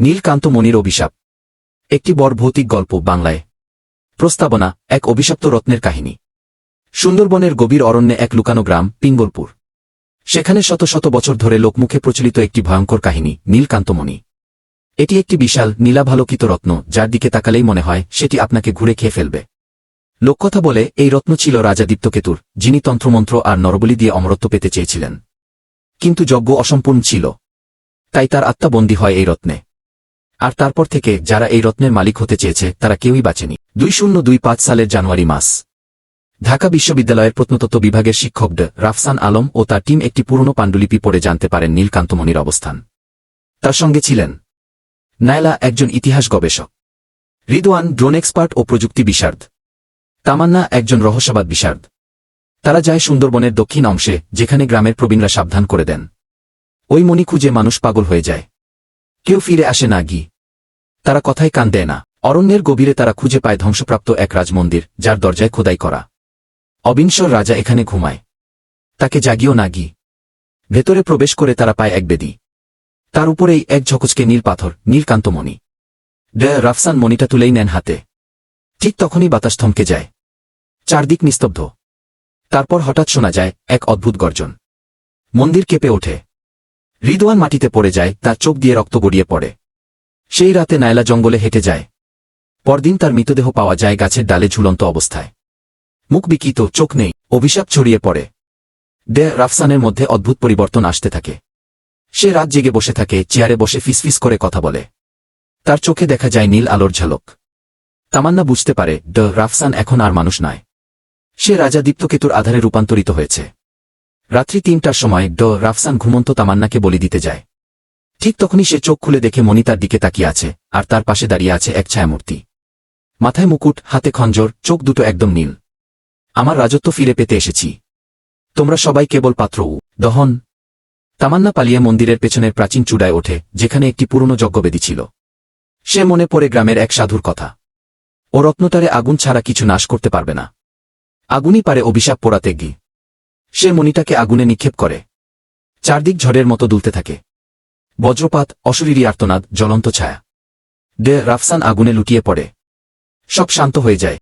নীলকান্ত মনির অভিশাপ। একটি বড় ভৌতিক গল্প বাংলায়। প্রস্তাবনা, এক অভিশপ্ত রত্নের কাহিনী। সুন্দরবনের গভীর অরণ্যে এক লুকানো গ্রাম, পিঙ্গলপুর। সেখানে শত শত বছর ধরে লোকমুখে প্রচলিত একটি ভয়ঙ্কর কাহিনী নীলকান্তমণি এটি একটি বিশাল, নীলাভালোকিত রত্ন, যার দিকে তাকালেই মনে হয়, সেটি আপনাকে ঘুরে খেয়ে ফেলবে। লোককথা বলে, এই রত্ন ছিল রাজা দীপ্তকেতুর, যিনি তন্ত্রমন্ত্র আর নরবলি দিয়ে অমরত্ব পেতে চেয়েছিলেন। কিন্তু যজ্ঞ অসম্পূর্ণ ছিল। তাই তার আত্মা বন্দী হয় এই রত্নে। আর তারপর থেকে যারা এই রত্নের মালিক হতে চেয়েছে, তারা কেউই বাঁচেনি। দুই শূন্য দুই পাঁচ সালের জানুয়ারি মাস। ঢাকা বিশ্ববিদ্যালয়ের প্রত্নতত্ত্ব বিভাগের শিক্ষক ড রাফসান আলম ও তার টিম একটি পুরনো পাণ্ডুলিপি পড়ে জানতে পারেন নীলকান্তমণির অবস্থান। তার সঙ্গে ছিলেন নায়লা, একজন ইতিহাস গবেষক। রিদওয়ান, ড্রোন এক্সপার্ট ও প্রযুক্তি বিশারদ তামান্না, একজন রহস্যবাদ বিশারদ তারা যায় সুন্দরবনের দক্ষিণ অংশে, যেখানে গ্রামের প্রবীণরা সাবধান করে দেন। ওই মণি খুঁজে মানুষ পাগল হয়ে যায়। কেউ ফিরে আসে না গি। তারা কথায় কান দেয় না। অরণ্যের গভীরে তারা খুঁজে পায় ধ্বংসপ্রাপ্ত এক রাজমন্দির, যার দরজায় খোদাই করা। অবিনশ্বর রাজা এখানে ঘুমায়। তাকে জাগিও না গি। ভেতরে প্রবেশ করে তারা পায় এক বেদি। তার উপরেই এক ঝকচকে নীল পাথর, নীলকান্তমণি। ড রাফসান মণিটা তুলেই নেন হাতে। ঠিক তখনই বাতাস থমকে যায়। চারদিক নিস্তব্ধ। তারপর হঠাৎ শোনা যায় এক অদ্ভুত গর্জন। মন্দির কেঁপে ওঠে। রিদওয়ান মাটিতে পড়ে যায়, তার চোখ দিয়ে রক্ত গড়িয়ে পড়ে। সেই রাতে নায়লা জঙ্গলে হেঁটে যায়। পরদিন তার মৃতদেহ পাওয়া যায় গাছের ডালে ঝুলন্ত অবস্থায়। মুখ বিকিত, চোখ নেই, অভিশাপ ছড়িয়ে পড়ে। ডে রাফসানের মধ্যে অদ্ভুত পরিবর্তন আসতে থাকে। সে রাত জেগে বসে থাকে, চেয়ারে বসে ফিসফিস করে কথা বলে। তার চোখে দেখা যায় নীল আলোর ঝালক। তামান্না বুঝতে পারে, ড রাফসান এখন আর মানুষ নয়। সে রাজা দীপ্তকেতুর আধারে রূপান্তরিত হয়েছে। রাত্রি তিনটার সময় ড রাফসান ঘুমন্ত তামান্নাকে বলি দিতে যায়। ঠিক তখনই সে চোখ খুলে দেখে মণি তার দিকে তাকিয়ে আছে, আর তার পাশে দাঁড়িয়ে আছে এক ছায়ামূর্তি। মাথায় মুকুট, হাতে খঞ্জর, চোখ দুটো একদম নীল। আমার রাজত্ব ফিরে পেতে এসেছি। তোমরা সবাই কেবল পাত্র দহন। তামান্না পালিয়ে মন্দিরের পেছনের প্রাচীন চূড়ায় ওঠে, যেখানে একটি পুরনো যজ্ঞবেদী ছিল। সে মনে পড়ে গ্রামের এক সাধুর কথা। ও রত্নটারে আগুন ছাড়া কিছু নাশ করতে পারবে না। আগুনই পারে অভিশাপ পোড়াতে গি সে মণিটাকে আগুনে নিক্ষেপ করে। চারদিক ঝড়ের মতো দুলতে থাকে। বজ্রপাত অশরীরী আর্তনাদ জ্বলন্ত ছায়া। ডে রাফসান আগুনে লুটিয়ে পড়ে। সব শান্ত হয়ে যায়।